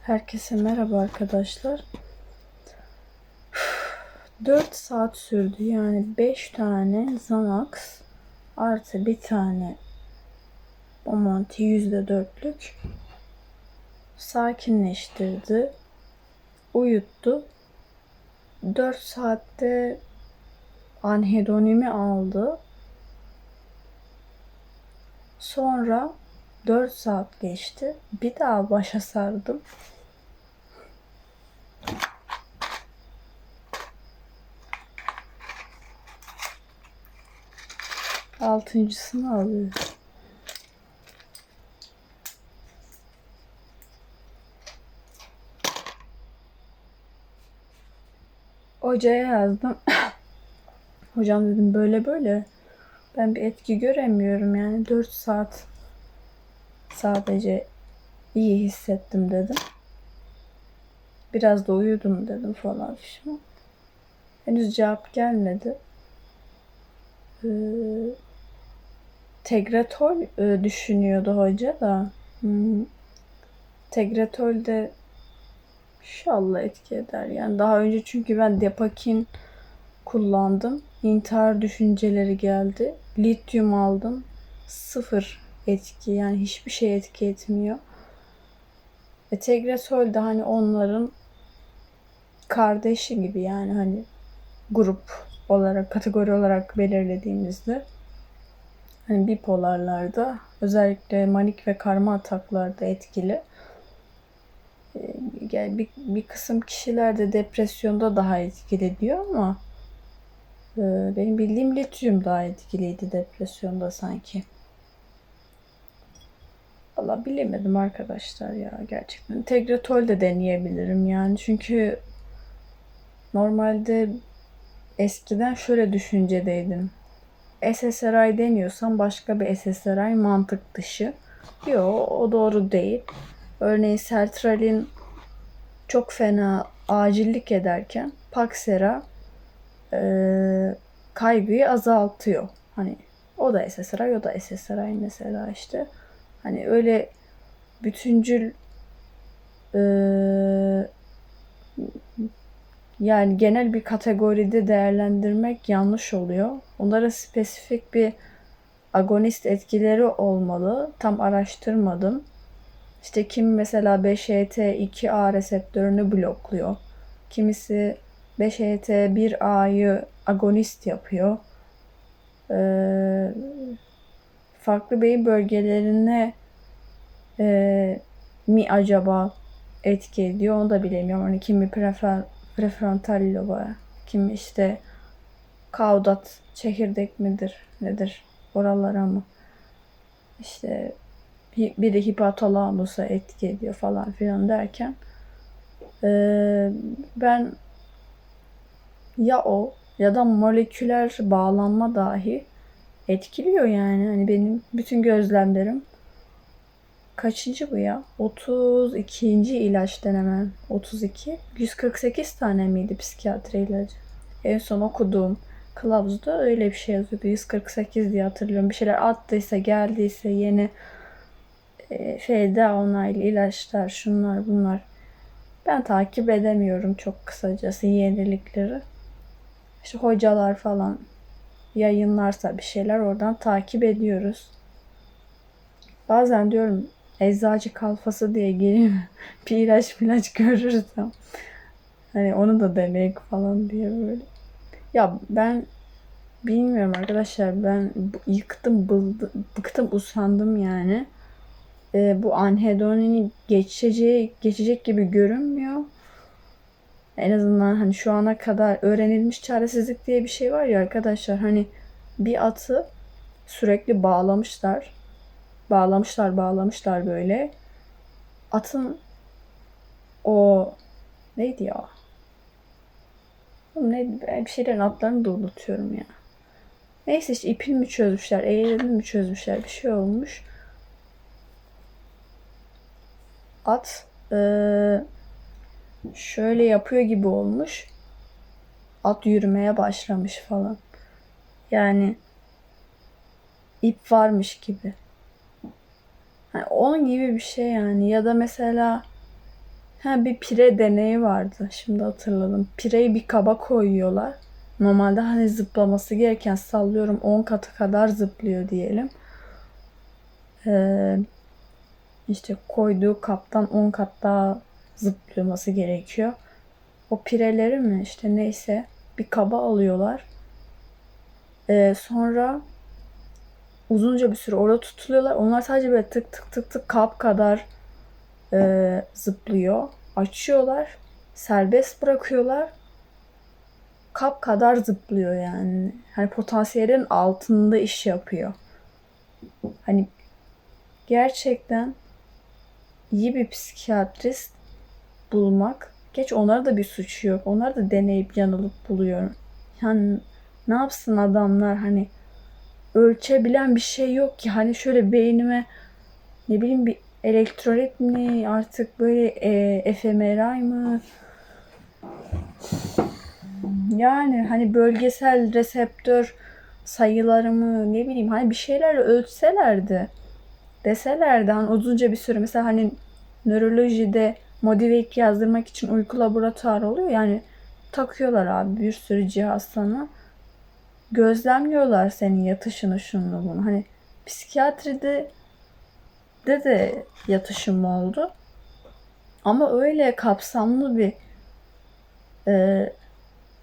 Herkese merhaba arkadaşlar. 4 saat sürdü yani 5 tane Xanax artı bir tane Bomonti %4'lük sakinleştirdi. Uyuttu. 4 saatte anhedonimi aldı. Sonra 4 saat geçti. Bir daha başa sardım. Altıncısını alıyor. Hocaya yazdım. Hocam dedim böyle böyle. Ben bir etki göremiyorum yani 4 saat sadece iyi hissettim dedim. Biraz da uyudum dedim falan filan. Henüz cevap gelmedi. Ee, Tegretol e, düşünüyordu hoca da. Hmm. Tegretol de inşallah etki eder. Yani daha önce çünkü ben Depakin kullandım. İntihar düşünceleri geldi. Lityum aldım. Sıfır etki. Yani hiçbir şey etki etmiyor. E, Tegretol de hani onların kardeşi gibi yani hani grup olarak, kategori olarak belirlediğimizde hani bipolarlarda özellikle manik ve karma ataklarda etkili. Ee, yani bir, bir kısım kişilerde depresyonda daha etkili diyor ama e, benim bildiğim lityum daha etkiliydi depresyonda sanki. Valla bilemedim arkadaşlar ya gerçekten. Tegretol de deneyebilirim yani çünkü normalde eskiden şöyle düşüncedeydim. SSRI deniyorsan başka bir SSRI mantık dışı. Yok o doğru değil. Örneğin sertralin çok fena acillik ederken Paxera e, kaygıyı azaltıyor. Hani o da SSRI o da SSRI mesela işte. Hani öyle bütüncül e, yani genel bir kategoride değerlendirmek yanlış oluyor. Onlara spesifik bir agonist etkileri olmalı. Tam araştırmadım. İşte kim mesela 5-HT2A reseptörünü blokluyor. Kimisi 5-HT1A'yı agonist yapıyor. Ee, farklı beyin bölgelerine e, mi acaba etki ediyor onu da bilemiyorum. Hani kimi prefer prefrontal loba, kim işte kaudat çekirdek midir nedir oralara mı işte bir de hipotalamusa etki ediyor falan filan derken ee, ben ya o ya da moleküler bağlanma dahi etkiliyor yani. Hani benim bütün gözlemlerim kaçıncı bu ya? 32. ilaç denemem. 32. 148 tane miydi psikiyatri ilacı? En son okuduğum kılavuzda öyle bir şey yazıyordu. 148 diye hatırlıyorum. Bir şeyler attıysa, geldiyse yeni e, şeyde onaylı ilaçlar, şunlar bunlar. Ben takip edemiyorum çok kısacası yenilikleri. İşte hocalar falan yayınlarsa bir şeyler oradan takip ediyoruz. Bazen diyorum eczacı kalfası diye geleyim bir ilaç ilaç görürsem hani onu da denek falan diye böyle. Ya ben bilmiyorum arkadaşlar ben yıktım bıldı, bıktım usandım yani. Ee, bu anhedonini geçeceği geçecek gibi görünmüyor. En azından hani şu ana kadar öğrenilmiş çaresizlik diye bir şey var ya arkadaşlar hani bir atı sürekli bağlamışlar bağlamışlar bağlamışlar böyle. Atın o neydi ya? Ne, bir şeylerin atlarını da unutuyorum ya. Neyse işte ipini mi çözmüşler, eğerini mi çözmüşler bir şey olmuş. At ee, şöyle yapıyor gibi olmuş. At yürümeye başlamış falan. Yani ip varmış gibi. Yani onun gibi bir şey yani. Ya da mesela Ha bir pire deneyi vardı. Şimdi hatırladım. Pireyi bir kaba koyuyorlar. Normalde hani zıplaması gereken sallıyorum 10 katı kadar zıplıyor diyelim. Ee, işte koyduğu kaptan 10 kat daha zıplaması gerekiyor. O pireleri mi işte neyse bir kaba alıyorlar. Ee, sonra uzunca bir süre orada tutuluyorlar. Onlar sadece böyle tık tık tık tık kap kadar e, zıplıyor. Açıyorlar. Serbest bırakıyorlar. Kap kadar zıplıyor yani. Hani potansiyelin altında iş yapıyor. Hani gerçekten iyi bir psikiyatrist bulmak. Geç onlara da bir suçu yok. Onlar da deneyip yanılıp buluyor. Yani ne yapsın adamlar hani ölçebilen bir şey yok ki. Hani şöyle beynime ne bileyim bir elektrolit mi artık böyle e, fMRI mı yani hani bölgesel reseptör sayıları mı ne bileyim hani bir şeyler ölçselerdi deselerdi hani uzunca bir süre mesela hani nörolojide Modivek yazdırmak için uyku laboratuvarı oluyor yani takıyorlar abi bir sürü cihaz sana gözlemliyorlar senin yatışını şunu bunu hani psikiyatride de de yatışım oldu. Ama öyle kapsamlı bir e,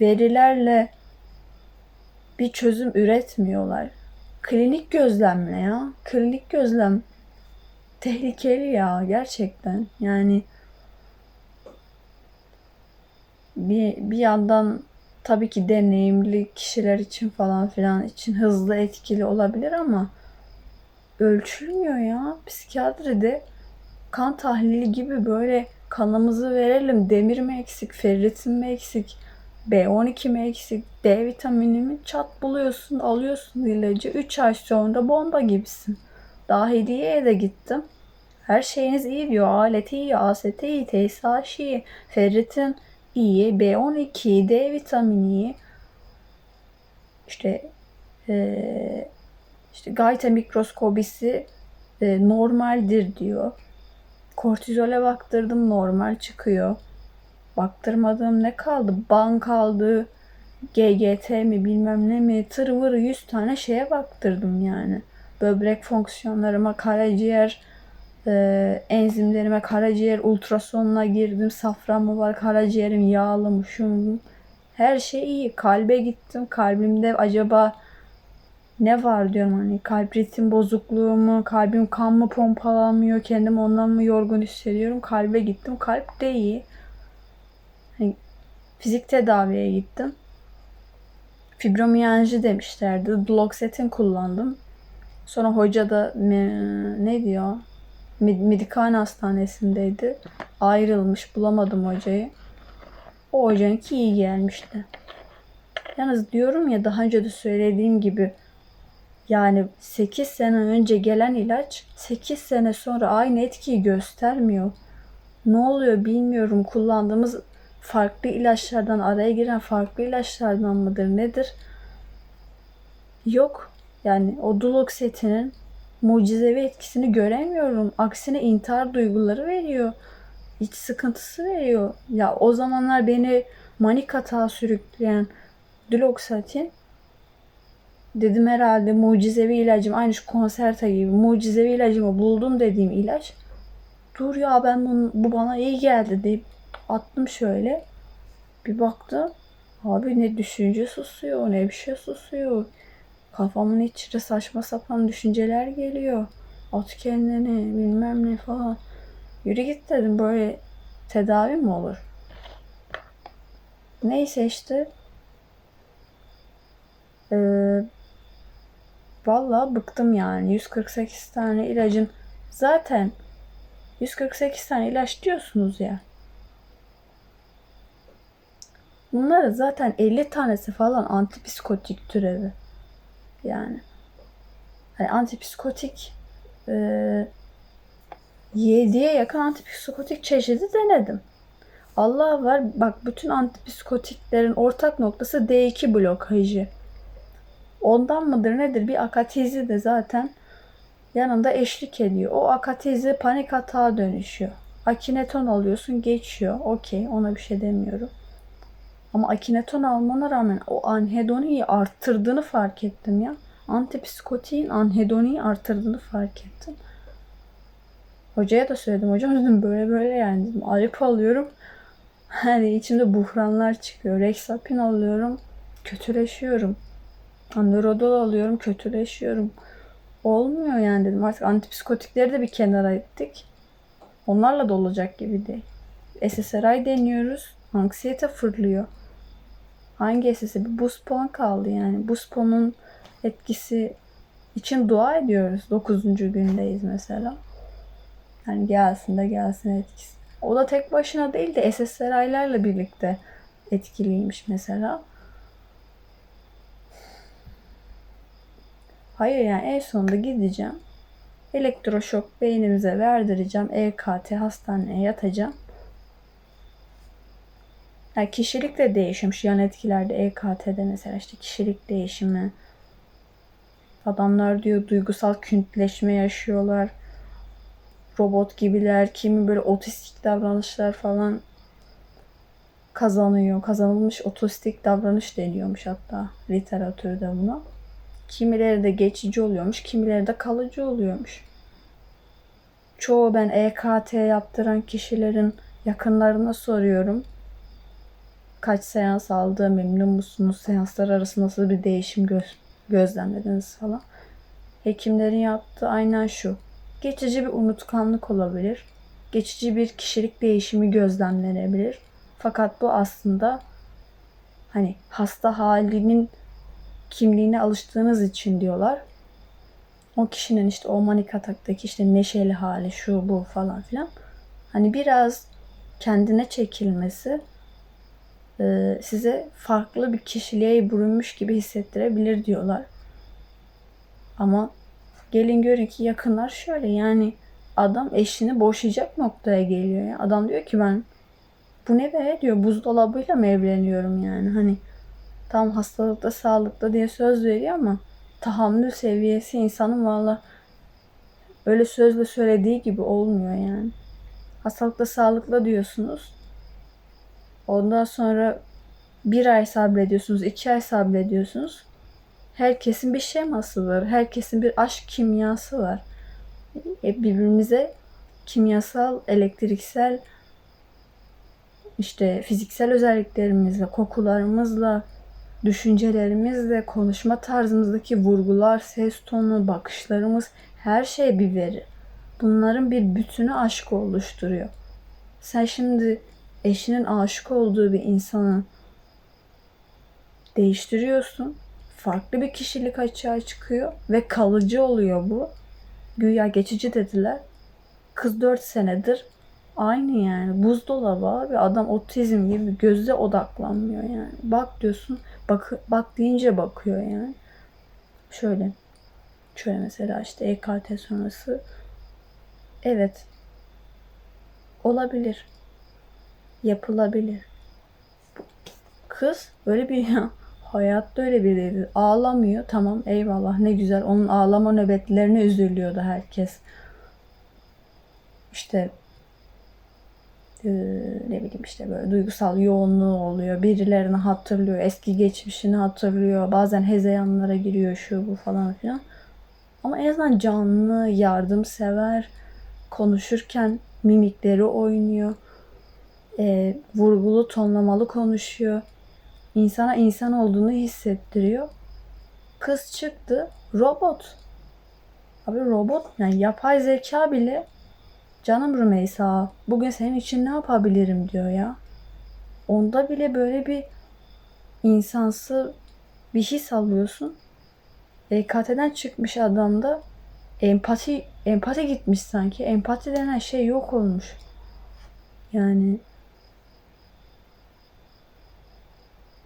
verilerle bir çözüm üretmiyorlar. Klinik gözlemle ya. Klinik gözlem tehlikeli ya gerçekten. Yani bir, bir yandan tabii ki deneyimli kişiler için falan filan için hızlı etkili olabilir ama ölçülmüyor ya. Psikiyatride kan tahlili gibi böyle kanımızı verelim. Demir mi eksik, ferritin mi eksik, B12 mi eksik, D vitamini mi çat buluyorsun, alıyorsun ilacı. 3 ay sonra bomba gibisin. Daha hediyeye de gittim. Her şeyiniz iyi diyor. Aleti iyi, AST iyi, TSH iyi, ferritin iyi, B12, D vitamini. İşte ee, işte gayta mikroskobisi e, normaldir diyor. Kortizole baktırdım normal çıkıyor. Baktırmadığım ne kaldı? Ban kaldı. GGT mi bilmem ne mi tır vır 100 tane şeye baktırdım yani. Böbrek fonksiyonlarıma, karaciğer e, enzimlerime, karaciğer ultrasonuna girdim. Safran mı var, karaciğerim yağlı mı, şu mu? Her şey iyi. Kalbe gittim. Kalbimde acaba ne var diyorum hani kalp ritim bozukluğu mu, kalbim kan mı pompalamıyor, kendim ondan mı yorgun hissediyorum. Kalbe gittim, kalp de iyi. Hani fizik tedaviye gittim. Fibromiyalji demişlerdi. Duloxetin kullandım. Sonra hoca da ne diyor? Medikane hastanesindeydi. Ayrılmış. Bulamadım hocayı. O hocanınki iyi gelmişti. Yalnız diyorum ya daha önce de söylediğim gibi yani 8 sene önce gelen ilaç 8 sene sonra aynı etkiyi göstermiyor. Ne oluyor bilmiyorum. Kullandığımız farklı ilaçlardan araya giren farklı ilaçlardan mıdır nedir? Yok. Yani o duloxetinin mucizevi etkisini göremiyorum. Aksine intihar duyguları veriyor. İç sıkıntısı veriyor. Ya o zamanlar beni manik hata sürükleyen duloxetin Dedim herhalde mucizevi ilacım aynı şu konserta gibi mucizevi ilacımı buldum dediğim ilaç. Dur ya ben bunu, bu bana iyi geldi deyip attım şöyle. Bir baktım. Abi ne düşünce susuyor ne bir şey susuyor. Kafamın içine saçma sapan düşünceler geliyor. At kendini bilmem ne falan. Yürü git dedim böyle tedavi mi olur? Neyse işte. Ee, Vallahi bıktım yani. 148 tane ilacın zaten 148 tane ilaç diyorsunuz ya. Bunların zaten 50 tanesi falan antipsikotik türevi. Yani. Hani antipsikotik e, 7'ye yakın antipsikotik çeşidi denedim. Allah var bak bütün antipsikotiklerin ortak noktası D2 blokajı. Ondan mıdır nedir bir akatizi de zaten yanında eşlik ediyor. O akatizi panik hata dönüşüyor. Akineton alıyorsun geçiyor. Okey ona bir şey demiyorum. Ama akineton almana rağmen o anhedoniyi arttırdığını fark ettim ya. Antipsikotiğin anhedoniyi arttırdığını fark ettim. Hocaya da söyledim. Hocam dedim böyle böyle yani dedim. Alip alıyorum. Hani içimde buhranlar çıkıyor. Rexapin alıyorum. Kötüleşiyorum. Androdol alıyorum. Kötüleşiyorum. Olmuyor yani dedim. Artık antipsikotikleri de bir kenara ettik. Onlarla da olacak gibi değil. SSRI deniyoruz. Anksiyete fırlıyor. Hangi SSRI? Bir Buspon kaldı yani. Buspon'un etkisi için dua ediyoruz. 9. gündeyiz mesela. Yani gelsin de gelsin etkisi. O da tek başına değil de SSRI'lerle birlikte etkiliymiş mesela. Hayır yani en sonunda gideceğim. Elektroşok beynimize verdireceğim. EKT hastaneye yatacağım. Yani kişilik de değişmiş. Yan etkilerde EKT'de mesela işte kişilik değişimi. Adamlar diyor duygusal küntleşme yaşıyorlar. Robot gibiler. Kimi böyle otistik davranışlar falan kazanıyor. Kazanılmış otistik davranış deniyormuş hatta literatürde buna. Kimileri de geçici oluyormuş, kimileri de kalıcı oluyormuş. Çoğu ben EKT yaptıran kişilerin yakınlarına soruyorum. Kaç seans aldı, memnun musunuz? Seanslar arasında nasıl bir değişim göz gözlemlediniz falan. Hekimlerin yaptığı aynen şu. Geçici bir unutkanlık olabilir. Geçici bir kişilik değişimi gözlemlenebilir. Fakat bu aslında hani hasta halinin kimliğine alıştığınız için diyorlar. O kişinin işte o manik ataktaki işte neşeli hali şu bu falan filan. Hani biraz kendine çekilmesi size farklı bir kişiliğe bürünmüş gibi hissettirebilir diyorlar. Ama gelin görün ki yakınlar şöyle yani adam eşini boşayacak noktaya geliyor. ya. Adam diyor ki ben bu ne be diyor buzdolabıyla mı evleniyorum yani hani tam hastalıkta sağlıkta diye söz veriyor ama tahammül seviyesi insanın valla öyle sözle söylediği gibi olmuyor yani. Hastalıkta sağlıkla diyorsunuz. Ondan sonra bir ay sabrediyorsunuz, iki ay sabrediyorsunuz. Herkesin bir şeması var. Herkesin bir aşk kimyası var. E, birbirimize kimyasal, elektriksel, işte fiziksel özelliklerimizle, kokularımızla, düşüncelerimizle, konuşma tarzımızdaki vurgular, ses tonu, bakışlarımız her şey bir veri. Bunların bir bütünü aşk oluşturuyor. Sen şimdi eşinin aşık olduğu bir insanı değiştiriyorsun. Farklı bir kişilik açığa çıkıyor ve kalıcı oluyor bu. Güya geçici dediler. Kız 4 senedir aynı yani. Buzdolabı abi. Adam otizm gibi göze odaklanmıyor yani. Bak diyorsun. Bak, bak deyince bakıyor yani. Şöyle. Şöyle mesela işte EKT sonrası. Evet. Olabilir. Yapılabilir. Kız öyle bir ya. Hayatta öyle bir değil. Ağlamıyor. Tamam eyvallah ne güzel. Onun ağlama nöbetlerine üzülüyordu herkes. İşte e, ne bileyim işte böyle duygusal yoğunluğu oluyor. Birilerini hatırlıyor. Eski geçmişini hatırlıyor. Bazen hezeyanlara giriyor şu bu falan filan. Ama en azından canlı, yardımsever, konuşurken mimikleri oynuyor. E, vurgulu, tonlamalı konuşuyor. İnsana insan olduğunu hissettiriyor. Kız çıktı, robot. Abi robot, yani yapay zeka bile Canım Rümeysa, bugün senin için ne yapabilirim diyor ya. Onda bile böyle bir insansı bir his alıyorsun. EKT'den çıkmış adamda empati empati gitmiş sanki. Empati denen şey yok olmuş. Yani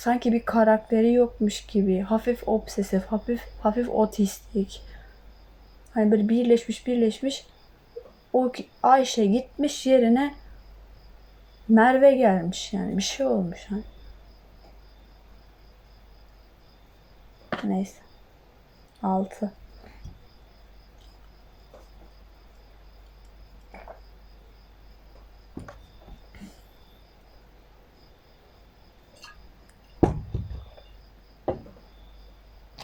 sanki bir karakteri yokmuş gibi. Hafif obsesif, hafif hafif otistik. Hani böyle birleşmiş birleşmiş o Ayşe gitmiş yerine Merve gelmiş yani bir şey olmuş hani. Neyse. 6